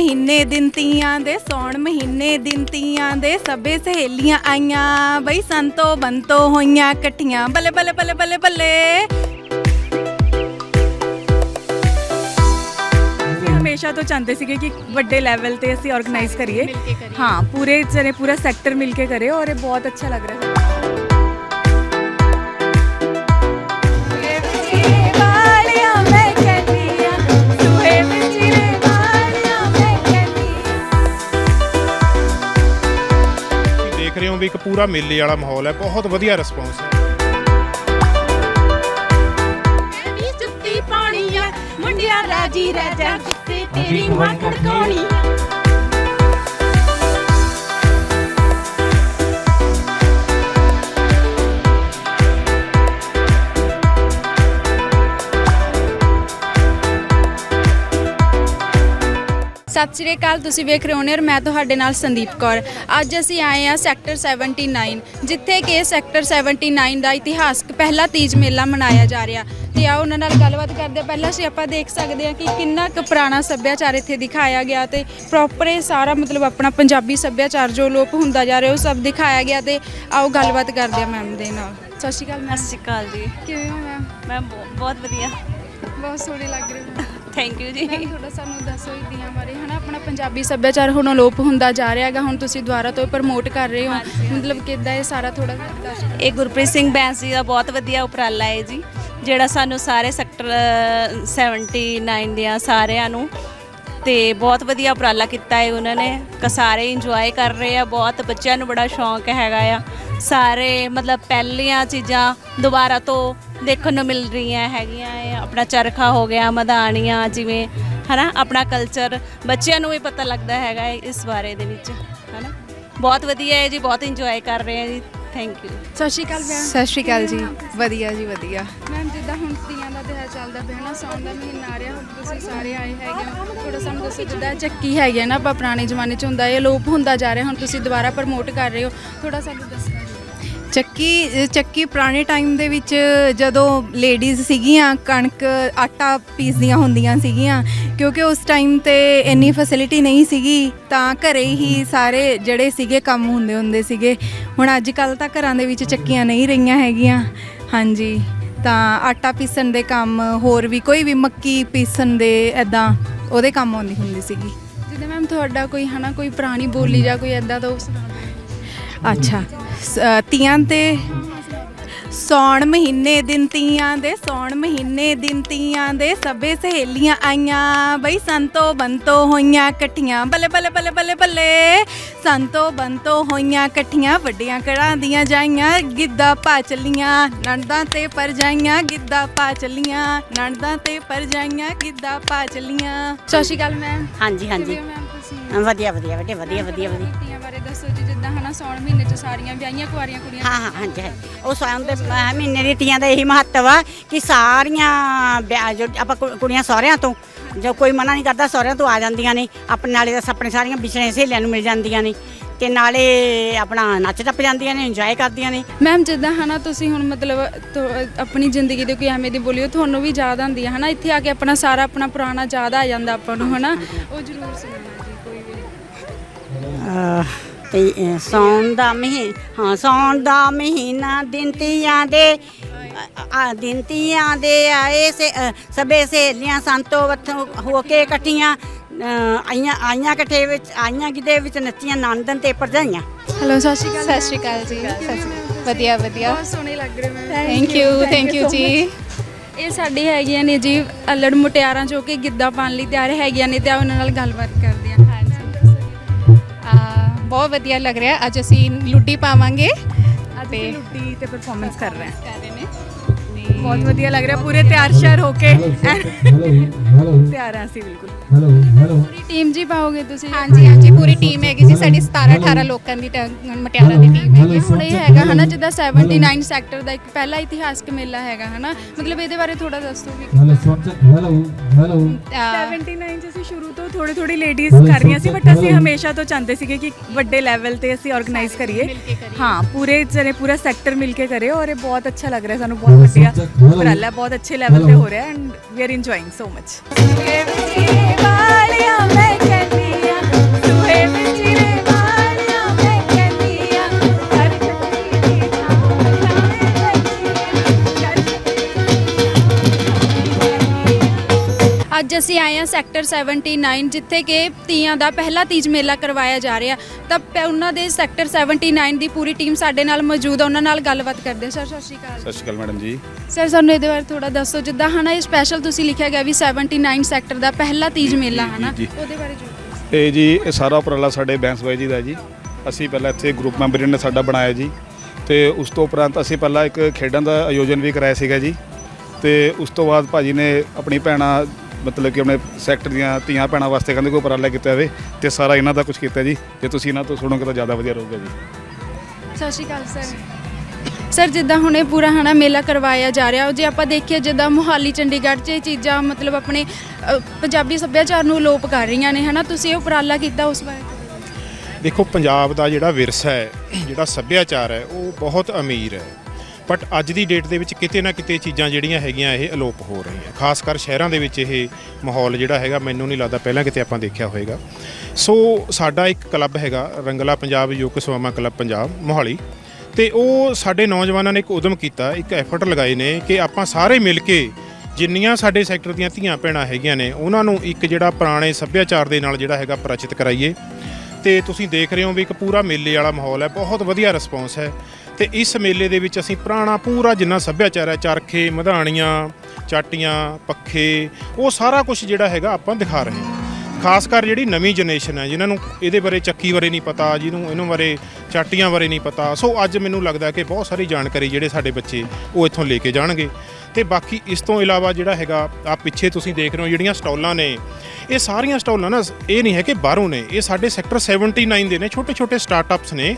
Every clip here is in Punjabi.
ਮਹੀਨੇ ਦਿਨ ਤੀਆਂ ਦੇ ਸੌਣ ਮਹੀਨੇ ਦਿਨ ਤੀਆਂ ਦੇ ਸਭੇ ਸਹੇਲੀਆਂ ਆਈਆਂ ਬਈ ਸੰਤੋ ਬੰਤੋ ਹੋਈਆਂ ਇਕੱਠੀਆਂ। ਬੱਲੇ ਬੱਲੇ ਬੱਲੇ ਬੱਲੇ ਬੱਲੇ। ਅਸੀਂ ਹਮੇਸ਼ਾ ਤੋਂ ਚਾਹੁੰਦੇ ਸੀਗੇ ਕਿ ਵੱਡੇ ਲੈਵਲ ਤੇ ਅਸੀਂ ਆਰਗੇਨਾਈਜ਼ ਕਰੀਏ। ਹਾਂ ਪੂਰੇ ਜਨੇ ਪੂਰਾ ਸੈਕਟਰ ਮਿਲ ਕੇ ਕਰੇ ਔਰ ਇਹ ਬਹੁਤ ਅੱਛਾ ਲੱਗ ਰਿਹਾ ਹੈ। ਪੂਰਾ ਮੇਲੇ ਵਾਲਾ ਮਾਹੌਲ ਹੈ। ਬਹੁਤ ਵਧੀਆ ਰਿਸਪੌਂਸ ਹੈ। ਜੁੱਤੀ ਆ। ਮੁੰਡਿਆ ਰਾਜੀ ਰਾਜਾ ਤੇ ਤੇਰੀ ਮਾਂ ਖੜਕਾਉਣੀ ਆ। ਸਤਿ ਸ਼੍ਰੀ ਅਕਾਲ ਤੁਸੀਂ ਵੇਖ ਰਹੇ ਹੋ ਨੇ ਔਰ ਮੈਂ ਤੁਹਾਡੇ ਨਾਲ ਸੰਦੀਪ ਕੌਰ। ਅੱਜ ਅਸੀਂ ਆਏ ਹਾਂ ਸੈਕਟਰ 79 ਜਿੱਥੇ ਕਿ ਸੈਕਟਰ 79 ਦਾ ਇਤਿਹਾਸਕ ਪਹਿਲਾ ਤੀਜ ਮੇਲਾ ਮਨਾਇਆ ਜਾ ਰਿਹਾ। ਤੇ ਆਓ ਉਹਨਾਂ ਨਾਲ ਗੱਲਬਾਤ ਕਰਦੇ ਹਾਂ। ਪਹਿਲਾਂ ਅਸੀਂ ਆਪਾਂ ਦੇਖ ਸਕਦੇ ਹਾਂ ਕਿ ਕਿੰਨਾ ਕੁ ਪੁਰਾਣਾ ਸੱਭਿਆਚਾਰ ਇੱਥੇ ਦਿਖਾਇਆ ਗਿਆ ਤੇ ਪ੍ਰੋਪਰ ਇਹ ਸਾਰਾ ਮਤਲਬ ਆਪਣਾ ਪੰਜਾਬੀ ਸੱਭਿਆਚਾਰ ਜੋ ਲੋਪ ਹੁੰਦਾ ਜਾ ਰਿਹਾ ਉਹ ਸਭ ਦਿਖਾਇਆ ਗਿਆ ਤੇ ਆਓ ਗੱਲਬਾਤ ਕਰਦੇ ਹਾਂ ਮੈਮ ਦੇ ਨਾਲ। ਸਤਿ ਸ਼੍ਰੀ ਅਕਾਲ ਮੈਮ। ਸਤਿ ਸ਼੍ਰੀ ਅਕਾਲ ਜੀ। ਕਿਵੇਂ ਹੋ ਮੈਮ? ਮੈਂ ਬਹੁ- ਬਹੁਤ ਵਧੀਆ। ਬਹੁਤ ਸੋਹਣੇ ਲੱਗ ਰਹੇ ਹੋ। ਥੈਂਕ ਯੂ ਜੀ। ਮੈਮ ਥੋੜਾ ਸਾਨੂੰ ਦੱਸੋ ਇਹ ਦੀਆਂ ਬਾਰੇ। ਹਨਾ ਆਪਣਾ ਪੰਜਾਬੀ ਸੱਭਿਆਚਾਰ ਹੁਣ ਅਲੋਪ ਹੁੰਦਾ ਜਾ ਰਿਹਾ ਹੈਗਾ। ਹੁਣ ਤੁਸੀਂ ਦੁਬਾਰਾ ਤੋਂ ਪ੍ਰਮੋਟ ਕਰ ਰਹੇ ਹੋ। ਮਤਲਬ ਕਿੱਦਾਂ ਇਹ ਸਾਰਾ ਥੋੜਾ ਦੱਸ ਇਹ ਗੁਰਪ੍ਰੀਤ ਸਿੰਘ ਬੈਂਸ ਜੀ ਦਾ ਬਹੁਤ ਵਧੀਆ ਉਪਰਾਲਾ ਹੈ ਜੀ ਜਿਹੜਾ ਸਾਨੂੰ ਸਾਰੇ ਸੈਕਟਰ 79 ਦੀਆਂ ਸਾਰਿਆਂ ਨੂੰ ਤੇ ਬਹੁਤ ਵਧੀਆ ਉਪਰਾਲਾ ਕੀਤਾ ਹੈ ਉਹਨਾਂ ਨੇ। ਕ ਸਾਰੇ ਇੰਜੋਏ ਕਰ ਰਹੇ ਆ। ਬਹੁਤ ਬੱਚਿਆਂ ਨੂੰ ਬੜਾ ਸ਼ੌਂਕ ਹੈਗਾ ਆ। ਸਾਰੇ ਮਤਲਬ ਪਹਿਲੀਆਂ ਚੀਜ਼ਾਂ ਦੁਬਾਰਾ ਤੋਂ ਦੇਖਣ ਨੂੰ ਮਿਲ ਰਹੀਆਂ ਹੈਗੀਆਂ ਹੈ ਆਪਣਾ ਚਰਖਾ ਹੋ ਗਿਆ ਮਧਾਣੀਆਂ ਜਿਵੇਂ ਹਨਾ ਆਪਣਾ ਕਲਚਰ ਬੱਚਿਆਂ ਨੂੰ ਵੀ ਪਤਾ ਲੱਗਦਾ ਹੈਗਾ ਹੈ ਇਸ ਬਾਰੇ ਦੇ ਵਿੱਚ ਹਨਾ। ਬਹੁਤ ਵਧੀਆ ਹੈ ਜੀ ਬਹੁਤ ਇੰਜੋਏ ਕਰ ਰਹੇ ਆ ਜੀ ਥੈਂਕ ਯੂ ਸਤਿ ਸ਼੍ਰੀ ਅਕਾਲ ਮੈਮ। ਸਤਿ ਸ਼੍ਰੀ ਅਕਾਲ ਜੀ ਵਧੀਆ ਜੀ ਵਧੀਆ। ਮੈਮ ਜਿੱਦਾਂ ਹੁਣ ਤੀਆਂ ਦਾ ਤਿਉਹਾਰ ਚੱਲਦਾ ਪਿਆ ਨਾ ਸਾਉਣ ਦਾ ਮਹੀਨਾ ਆ ਰਿਹਾ ਹੁਣ ਤੁਸੀਂ ਸਾਰੇ ਆਏ ਹੈਗੇ ਹੋ। ਥੋੜਾ ਸਾਨੂੰ ਦੱਸੋ ਜਿੱਦਾਂ ਚੱਕੀ ਹੈਗੀ ਆ ਨਾ ਆਪਾਂ ਪੁਰਾਣੇ ਜ਼ਮਾਨੇ 'ਚ ਹੁੰਦਾ ਇਹ ਅਲੋਪ ਹੁੰਦਾ ਜਾ ਰਿਹਾ ਹੁਣ ਤੁਸੀਂ ਦੁਬਾਰਾ ਪ੍ਰਮੋਟ ਕਰ ਰਹੇ ਹੋ ਥੋੜਾ ਸਾਨੂੰ ਦੱਸਣਾ ਚੱਕੀ ਚੱਕੀ ਪੁਰਾਣੇ ਟਾਈਮ ਦੇ ਵਿੱਚ ਜਦੋਂ ਲੇਡੀਜ਼ ਸੀਗੀਆਂ, ਕਣਕ, ਆਟਾ ਪੀਸਦੀਆਂ ਹੁੰਦੀਆਂ ਸੀਗੀਆਂ, ਕਿਉਂਕਿ ਉਸ ਟਾਈਮ ਤੇ ਇੰਨੀ ਫੈਸਿਲਿਟੀ ਨਹੀਂ ਸੀਗੀ, ਤਾਂ ਘਰੇ ਹੀ ਸਾਰੇ ਜਿਹੜੇ ਸੀਗੇ ਕੰਮ ਹੁੰਦੇ ਹੁੰਦੇ ਸੀਗੇ, ਹੁਣ ਅੱਜ ਕੱਲ ਤਾਂ ਘਰਾਂ ਦੇ ਵਿੱਚ ਚੱਕੀਆਂ ਨਹੀਂ ਰਹੀਆਂ ਹੈਗੀਆਂ। ਹਾਂਜੀ, ਤਾਂ ਆਟਾ ਪੀਸਣ ਦੇ ਕੰਮ, ਹੋਰ ਵੀ ਕੋਈ ਵੀ ਮੱਕੀ ਪੀਸਣ ਦੇ ਐਦਾਂ ਉਹਦੇ ਕੰਮ ਆਉਂਦੀ ਹੁੰਦੀ ਸੀਗੀ। ਜਿੱਦਾਂ ਮੈਮ ਤੁਹਾਡਾ ਕੋਈ ਹਨਾ, ਕੋਈ ਪੁਰਾਣੀ ਬੋਲੀ ਜਾਂ ਕੋਈ ਐਦਾਂ ਦਾ ਉਹ ਸੁਣਾ ਅੱਛਾ। ਸ- ਤੀਆਂ ਤੇ ਸੌਣ ਮਹੀਨੇ ਦਿਨ ਤੀਆਂ ਦੇ ਸੌਣ ਮਹੀਨੇ ਦਿਨ ਤੀਆਂ ਦੇ ਸਭੇ ਸਹੇਲੀਆਂ ਆਈਆਂ ਬਈ ਸੰਤੋ ਬੰਤੋ ਹੋਈਆਂ ਇਕੱਠੀਆਂ। ਬੱਲੇ ਬੱਲੇ ਬੱਲੇ ਬੱਲੇ ਬੱਲੇ। ਸੰਤੋ ਬੰਤੋ ਹੋਈਆਂ ਇਕੱਠੀਆਂ ਵੱਡੀਆਂ ਕੜਾਂ ਦੀਆਂ ਜਾਈਆਂ ਗਿੱਧਾ ਪਾ ਚੱਲੀਆਂ ਨਣਦਾਂ ਤੇ ਪਰਜਾਈਆਂ ਗਿੱਧਾ ਪਾ ਚੱਲੀਆਂ ਨਣਦਾਂ ਤੇ ਪਰਜਾਈਆਂ ਗਿੱਧਾ ਪਾ ਚੱਲੀਆਂ। ਸਤਿ ਸ਼੍ਰੀ ਅਕਾਲ ਮੈਮ ਹਾਂਜੀ ਹਾਂਜੀ। ਕਿਵੇਂ ਹੋ ਮੈਮ ਤੁਸੀਂ ਵਧੀਆ ਵਧੀਆ ਵਧੀਆ ਵਧੀਆ ਵਧੀਆ ਵਧੀਆ। ਤੀਆਂ ਬਾਰੇ ਦੱਸੋ ਜੀ ਜਿੱਦਾਂ ਹਨਾ ਸੌਣ ਮਹੀਨੇ 'ਚ ਸਾਰੀਆਂ ਵਿਆਹੀਆਂ ਕੁਆਰੀਆਂ ਕੁੜੀਆਂ ਹਾਂ ਹਾਂ ਹਾਂਜੀ ਹਾਂਜੀ। ਉਹ ਸੌਣ ਦੇ ਅਹ, ਮਹੀਨੇ ਦੀ ਤੀਆਂ ਦਾ ਇਹੀ ਮਹੱਤਵ ਆ ਕਿ ਸਾਰੀਆਂ ਵਿਆਹ- ਜੋ ਆਪਾਂ ਕੁ- ਕੁੜੀਆਂ ਸਹੁਰਿਆਂ ਤੋਂ ਜੋ ਕੋਈ ਮਨਾ ਨਹੀਂ ਕਰਦਾ ਸਹੁਰਿਆਂ ਤੋਂ ਆ ਜਾਂਦੀਆਂ ਨੇ। ਆਪਣੇ ਨਾਲੇ ਤਾਂ ਆਪਣੇ ਸਾਰੀਆਂ ਵਿਛੜੇ ਸਹੇਲੀਆਂ ਨੂੰ ਮਿਲ ਜਾਂਦੀਆਂ ਨੇ। ਤੇ ਨਾਲੇ ਆਪਣਾ ਨੱਚ ਟੱਪ ਜਾਂਦੀਆਂ ਨੇ ਇੰਜੋਏ ਕਰਦੀਆਂ ਨੇ। ਮੈਮ ਜਿੱਦਾਂ ਹਨਾ ਤੁਸੀਂ ਹੁਣ ਮਤਲਬ ਤੋ- ਆਪਣੀ ਜ਼ਿੰਦਗੀ ਦੇ ਕੋਈ ਐਵੇਂ ਦੀ ਬੋਲੀ ਉਹ ਤੁਹਾਨੂੰ ਵੀ ਯਾਦ ਆਉਂਦੀ ਹੈ ਹਨਾ? ਇੱਥੇ ਆ ਕੇ ਆਪਣਾ ਸਾਰਾ ਆਪਣਾ ਪੁਰਾਣਾ ਯਾਦ ਆ ਜਾਂਦਾ ਆਪਾਂ ਨੂੰ ਹਨਾ? ਉਹ ਜ਼ਰੂਰ ਅਹ, ਤੇ ਸਾਉਣ ਦਾ ਮਹੀਨਾ ਹਾਂ ਸਾਉਣ ਦਾ ਮਹੀਨਾ ਦਿਨ ਤੀਆਂ ਦੇ ਆ ਦਿਨ ਤੀਆਂ ਦੇ ਆਏ ਸੇ ਸਭੇ ਸਹੇਲੀਆਂ ਸੰਤੋ ਵੱਥੋਂ ਹੋ ਕੇ ਇਕੱਠੀਆਂ ਆਈਆਂ ਆਈਆਂ ਇਕੱਠੇ ਵਿੱਚ ਆਈਆਂ ਗਿੱਧੇ ਵਿੱਚ ਨੱਚੀਆਂ ਨੰਦਨ ਤੇ ਭਰਜਾਈਆਂ। ਹੈਲੋ ਸਤਿ ਸ਼੍ਰੀ ਅਕਾਲ। ਸਤਿ ਸ਼੍ਰੀ ਅਕਾਲ ਜੀ। ਵਧੀਆ ਵਧੀਆ। ਬਹੁਤ ਸੋਹਣੇ ਲੱਗ ਰਹੇ ਮੈਂ ਥੈਂਕ ਯੂ ਥੈਂਕ ਯੂ ਜੀ। ਇਹ ਸਾਡੀ ਹੈਗੀਆਂ ਨੇ ਜੀ ਅਲੜ ਮੁਟਿਆਰਾਂ ਜੋ ਕਿ ਗਿੱਧਾ ਪਾਉਣ ਲਈ ਤਿਆਰ ਹੈਗੀਆਂ ਨੇ ਤੇ ਆ ਉਹਨਾਂ ਨਾਲ ਗੱਲਬਾਤ ਕਰਦੇ ਆ। ਬਹੁਤ ਵਧੀਆ ਲੱਗ ਰਿਹਾ। ਅੱਜ ਅਸੀਂ ਲੁੱਡੀ ਪਾਵਾਂਗੇ ਤੇ ਲੁੱਡੀ ਤੇ ਪਰਫਾਰਮੈਂਸ ਕਰ ਰਹੇ ਹਾਂ। ਬਹੁਤ ਵਧੀਆ ਲੱਗ ਰਿਹਾ ਪੂਰੇ ਤਿਆਰ ਸ਼ਿਆਰ ਹੋ ਕੇ। ਤਿਆਰ ਅਸੀਂ ਬਿਲਕੁਲ। ਪੂਰੀ ਟੀਮ ਜੀ ਪਾਓਗੇ ਤੁਸੀਂ? ਹਾਂਜੀ ਹਾਂਜੀ ਪੂਰੀ ਟੀਮ ਹੈਗੀ ਜੀ ਸਾਡੀ 17 18 ਲੋਕਾਂ ਦੀ ਟ- ਮਟਿਆਰਾਂ ਦੀ ਟੀਮ ਹੈਗੀ। ਹੁਣ ਇਹ ਹੈਗਾ ਹਨਾ ਜਿੱਦਾਂ 79 ਸੈਕਟਰ ਦਾ ਇੱਕ ਪਹਿਲਾ ਇਤਿਹਾਸਕ ਮੇਲਾ ਹੈਗਾ ਹਨਾ। ਮਤਲਬ ਇਹਦੇ ਬਾਰੇ ਥੋੜਾ ਦੱਸੋ ਵੀ. ਆ, 79 ਚ ਅਸੀਂ ਸ਼ੁਰੂ ਤੋਂ ਥੋੜੇ ਥੋੜੀ ਲੇਡੀਜ਼ ਕਰ ਰਹੀਆਂ ਸੀ ਬਟ ਅਸੀਂ ਹਮੇਸ਼ਾ ਤੋਂ ਚਾਹੁੰਦੇ ਸੀਗੇ ਕਿ ਵੱਡੇ ਲੈਵਲ ਤੇ ਅਸੀਂ ਆਰਗੇਨਾਈਜ਼ ਕਰੀਏ। ਹਾਂ ਪੂਰੇ ਜਨੇ ਪੂਰਾ ਸੈਕਟਰ ਮਿਲ ਕੇ ਕਰੇ ਔਰ ਇਹ ਬਹੁਤ ਅੱਛਾ ਲੱਗ ਰਿਹਾ ਸਾਨੂੰ ਬਹੁਤ ਵਧੀਆ ਉਪਰਾਲਾ ਬਹੁਤ ਅੱਛੇ ਲੈਵਲ ਤੇ ਹੋ ਰਿਹਾ and we are enjoying so much ਅੱਜ ਅਸੀਂ ਆਏ ਹਾਂ ਸੈਕਟਰ 79 ਜਿੱਥੇ ਕਿ ਤੀਆਂ ਦਾ ਪਹਿਲਾ ਤੀਜ ਮੇਲਾ ਕਰਵਾਇਆ ਜਾ ਰਿਹਾ। ਤਾਂ ਪ- ਉਹਨਾਂ ਦੇ ਸੈਕਟਰ 79 ਦੀ ਪੂਰੀ ਟੀਮ ਸਾਡੇ ਨਾਲ ਮੌਜੂਦ ਹੈ ਉਹਨਾਂ ਨਾਲ ਗੱਲਬਾਤ ਕਰਦੇ ਹਾਂ। ਸਰ ਸਤਿ ਸ਼੍ਰੀ ਅਕਾਲ। ਸਤਿ ਸ਼੍ਰੀ ਅਕਾਲ ਮੈਡਮ ਜੀ। ਸਰ ਸਾਨੂੰ ਇਹਦੇ ਬਾਰੇ ਥੋੜਾ ਦੱਸੋ ਜਿੱਦਾਂ ਹਨਾ ਇਹ ਸਪੈਸ਼ਲ ਤੁਸੀਂ ਲਿਖਿਆ ਗਿਆ ਵੀ 79 ਸੈਕਟਰ ਦਾ ਪਹਿਲਾ ਤੀਜ ਮੇਲਾ ਜੀ, ਹਨਾ ਜੀ। ਉਹਦੇ ਬਾਰੇ ਜੋ ਇਹ ਜੀ ਇਹ ਸਾਰਾ ਉਪਰਾਲਾ ਸਾਡੇ ਬੈਂਸ ਬਾਈ ਜੀ ਦਾ ਜੀ। ਅਸੀਂ ਪਹਿਲਾਂ ਇੱਥੇ ਗਰੁੱਪ ਮੈਂਬਰ ਨੇ ਸਾਡਾ ਬਣਾਇਆ ਜੀ। ਤੇ ਉਸ ਤੋਂ ਉਪਰੰਤ ਅਸੀਂ ਪਹਿਲਾਂ ਇੱਕ ਖੇਡਾਂ ਦਾ ਆਯੋਜਨ ਵੀ ਕਰਾਇਆ ਸੀਗਾ ਜੀ। ਤੇ ਉਸ ਤੋਂ ਬਾਅਦ ਭਾਜੀ ਨੇ ਆਪਣੀ ਭੈਣਾਂ ਮਤਲਬ ਕਿ ਆਪਣੇ ਸੈਕਟਰ ਦੀਆਂ ਧੀਆਂ ਭੈਣਾਂ ਵਾਸਤੇ ਕਹਿੰਦੇ ਕੋਈ ਉਪਰਾਲਾ ਕੀਤਾ ਜਾਵੇ ਤੇ ਸਾਰਾ ਇਹਨਾਂ ਦਾ ਕੁਝ ਕੀਤਾ ਜੀ। ਜੇ ਤੁਸੀਂ ਇਹਨਾਂ ਤੋਂ ਸੁਣੋਗੇ ਤਾਂ ਜ਼ਿਆਦਾ ਵਧੀਆ ਰਹੂਗਾ ਜੀ। ਸਤਿ ਸ਼੍ਰੀ ਅਕਾਲ ਸਰ। ਸਰ ਜਿੱਦਾਂ ਹੁਣ ਇਹ ਪੂਰਾ ਹਨਾ ਮੇਲਾ ਕਰਵਾਇਆ ਜਾ ਰਿਹਾ ਜੇ ਆਪਾਂ ਦੇਖੀਏ ਜਿੱਦਾਂ ਮੁਹਾਲੀ ਚੰਡੀਗੜ੍ਹ 'ਚ ਇਹ ਚੀਜ਼ਾਂ ਮਤਲਬ ਆਪਣੇ ਅ, ਪੰਜਾਬੀ ਸੱਭਿਆਚਾਰ ਨੂੰ ਲੋਪ ਕਰ ਰਹੀਆਂ ਨੇ ਹਨਾ ਤੁਸੀਂ ਇਹ ਉਪਰਾਲਾ ਕੀਤਾ ਉਸ ਬਾਰੇ? ਦੇਖੋ ਪੰਜਾਬ ਦਾ ਜਿਹੜਾ ਵਿਰਸਾ ਹੈ ਜਿਹੜਾ ਸੱਭਿਆਚਾਰ ਹੈ ਉਹ ਬਹੁਤ ਅਮੀਰ ਹੈ। ਬਟ ਅੱਜ ਦੀ ਡੇਟ ਦੇ ਵਿੱਚ ਕਿਤੇ ਨਾ ਕਿਤੇ ਚੀਜ਼ਾਂ ਜਿਹੜੀਆਂ ਹੈਗੀਆਂ ਇਹ ਅਲੋਪ ਹੋ ਰਹੀਆਂ ਖਾਸ ਕਰ ਸ਼ਹਿਰਾਂ ਦੇ ਵਿੱਚ ਇਹ ਮਾਹੌਲ ਜਿਹੜਾ ਹੈਗਾ ਮੈਨੂੰ ਨਹੀਂ ਲੱਗਦਾ ਪਹਿਲਾਂ ਕਿਤੇ ਆਪਾਂ ਦੇਖਿਆ ਹੋਵੇਗਾ ਸੋ ਸਾਡਾ ਇੱਕ ਕਲੱਬ ਹੈਗਾ, ਰੰਗਲਾ ਪੰਜਾਬ ਯੁੱਗ ਸਵਾਮਾ ਕਲੱਬ ਪੰਜਾਬ, ਮੋਹਾਲੀ। ਤੇ ਉਹ ਸਾਡੇ ਨੌਜਵਾਨਾਂ ਨੇ ਇੱਕ ਉਦਮ ਕੀਤਾ, ਇੱਕ ਐਫਰਟ ਲਗਾਏ ਨੇ ਕਿ ਆਪਾਂ ਸਾਰੇ ਮਿਲ ਕੇ ਜਿੰਨੀਆਂ ਸਾਡੇ ਸੈਕਟਰ ਦੀਆਂ ਧੀਆਂ ਭੈਣਾਂ ਹੈਗੀਆਂ ਨੇ, ਉਹਨਾਂ ਨੂੰ ਇੱਕ ਜਿਹੜਾ ਪੁਰਾਣੇ ਸੱਭਿਆਚਾਰ ਦੇ ਨਾਲ ਜਿਹੜਾ ਹੈਗਾ ਪਰਿਚਿਤ ਕਰਾਈਏ। ਤੇ ਤੁਸੀਂ ਦੇਖ ਰਹੇ ਹੋ ਵੀ ਇੱਕ ਪੂਰਾ ਮੇਲੇ ਵਾਲਾ ਮਾਹੌਲ ਹੈ, ਬਹੁਤ ਵਧੀਆ ਰਿਸਪੌਂਸ ਹੈ। ਤੇ ਇਸ ਮੇਲੇ ਦੇ ਵਿੱਚ ਅਸੀਂ ਪੁਰਾਣਾ ਪੂਰਾ ਜਿੰਨਾ ਸੱਭਿਆਚਾਰ ਹੈ, ਚਰਖੇ, ਮਧਾਣੀਆਂ, ਚਾਟੀਆਂ, ਪੱਖੇ, ਉਹ ਸਾਰਾ ਕੁਝ ਜਿਹੜਾ ਹੈਗਾ ਆਪਾਂ ਦਿਖਾ ਰਹੇ ਹਾਂ। ਖਾਸ ਕਰ ਜਿਹੜੀ ਨਵੀਂ ਜਨਰੇਸ਼ਨ ਹੈ, ਜਿਨ੍ਹਾਂ ਨੂੰ ਇਹਦੇ ਬਾਰੇ ਚੱਕੀ ਬਾਰੇ ਨਹੀਂ ਪਤਾ, ਜਿਹਨੂੰ ਇਹਨਾਂ ਬਾਰੇ ਚਾਟੀਆਂ ਬਾਰੇ ਨਹੀਂ ਪਤਾ। ਸੋ ਅੱਜ ਮੈਨੂੰ ਲੱਗਦਾ ਕਿ ਬਹੁਤ ਸਾਰੀ ਜਾਣਕਾਰੀ ਜਿਹੜੇ ਸਾਡੇ ਬੱਚੇ ਉਹ ਇੱਥੋਂ ਲੈ ਕੇ ਜਾਣਗੇ। ਤੇ ਬਾਕੀ ਇਸ ਤੋਂ ਇਲਾਵਾ ਜਿਹੜਾ ਹੈਗਾ ਆ ਪਿੱਛੇ ਤੁਸੀਂ ਦੇਖ ਰਹੇ ਹੋ ਜਿਹੜੀਆਂ ਸਟਾਲਾਂ ਨੇ, ਇਹ ਸਾਰੀਆਂ ਸਟਾਲਾਂ ਨਾ, ਇਹ ਨਹੀਂ ਹੈ ਕਿ ਬਾਹਰੋਂ ਨੇ, ਇਹ ਸਾਡੇ ਸੈਕਟਰ 79 ਦੇ ਨੇ ਛੋਟੇ ਛੋਟੇ ਸਟਾਰਟਅਪਸ ਨੇ।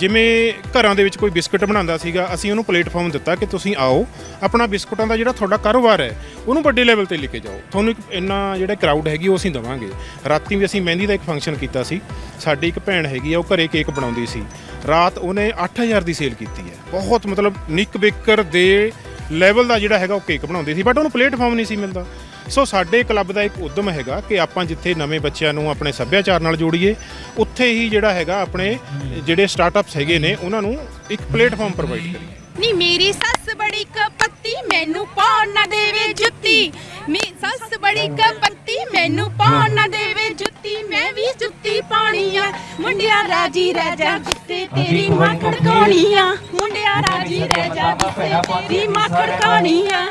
ਜਿਵੇਂ ਘਰਾਂ ਦੇ ਵਿੱਚ ਕੋਈ ਬਿਸਕੁਟ ਬਣਾਉਂਦਾ ਸੀਗਾ, ਅਸੀਂ ਉਹਨੂੰ ਪਲੇਟਫਾਰਮ ਦਿੱਤਾ ਕਿ ਤੁਸੀਂ ਆਓ, ਆਪਣਾ ਬਿਸਕੁਟਾਂ ਦਾ ਜਿਹੜਾ ਤੁਹਾਡਾ ਕਾਰੋਬਾਰ ਹੈ, ਉਹਨੂੰ ਵੱਡੇ ਲੈਵਲ ਤੇ ਲੈ ਕੇ ਜਾਓ। ਤੁਹਾਨੂੰ ਇੱਕ ਇੰਨਾ ਜਿਹੜਾ ਕਰਾਊਡ ਹੈਗੀ, ਉਹ ਅਸੀਂ ਦਵਾਂਗੇ। ਰਾਤੀ ਵੀ ਅਸੀਂ ਮਹਿੰਦੀ ਦਾ ਇੱਕ ਫੰਕਸ਼ਨ ਕੀਤਾ ਸੀ, ਸਾਡੀ ਇੱਕ ਭੈਣ ਹੈਗੀ ਆ, ਉਹ ਘਰੇ ਕੇਕ ਬਣਾਉਂਦੀ ਸੀ। ਰਾਤ ਉਹਨੇ 8000 ਦੀ ਸੇਲ ਕੀਤੀ ਹੈ। ਬਹੁਤ ਮਤਲਬ ਨਿੱਕ ਬੇਕਰ ਦੇ ਲੈਵਲ ਦਾ ਜਿਹੜਾ ਹੈਗਾ, ਉਹ ਕੇਕ ਬਣਾਉਂਦੀ ਸੀ ਬਟ ਉਹਨੂੰ ਪਲੇਟਫਾਰਮ ਨਹੀਂ ਸੀ ਮਿਲਦਾ। ਸੋ ਸਾਡੇ ਕਲੱਬ ਦਾ ਇੱਕ ਉਦਮ ਹੈਗਾ ਕਿ ਆਪਾਂ ਜਿੱਥੇ ਨਵੇਂ ਬੱਚਿਆਂ ਨੂੰ ਆਪਣੇ ਸੱਭਿਆਚਾਰ ਨਾਲ ਜੋੜੀਏ, ਉੱਥੇ ਹੀ ਜਿਹੜਾ ਹੈਗਾ ਆਪਣੇ ਜਿਹੜੇ ਸਟਾਰਟਅਪਸ ਹੈਗੇ ਨੇ, ਉਹਨਾਂ ਨੂੰ ਇੱਕ ਪਲੇਟਫਾਰਮ ਪ੍ਰੋਵਾਈਡ ਕਰੀਏ। ਨੀ, ਮੇਰੀ ਸੱਸ ਬੜੀ ਕਪੱਤੀ, ਮੈਨੂੰ ਪਾਉਣ ਨਾ ਦੇਵੇ ਜੁੱਤੀ। ਮੀ, ਸੱਸ ਬੜੀ ਕਪੱਤੀ, ਮੈਨੂੰ ਪਾਉਣ ਨਾ ਦੇਵੇ ਜੁੱਤੀ। ਮੈਂ ਵੀ ਜੁੱਤੀ ਪਾਉਣੀ ਆ। ਮੁੰਡਿਆ ਰਾਜੀ ਰਹਿ ਜਾ ਗੁੱਸੇ ਤੇਰੀ ਮਾਂ ਖੜਕਾਉਣੀ ਆ। ਮੁੰਡਿਆ ਰਾਜੀ ਰਹਿ ਜਾ ਗੁੱਸੇ ਤੇਰੀ ਮਾਂ ਖੜਕਾਉਣੀ ਆ।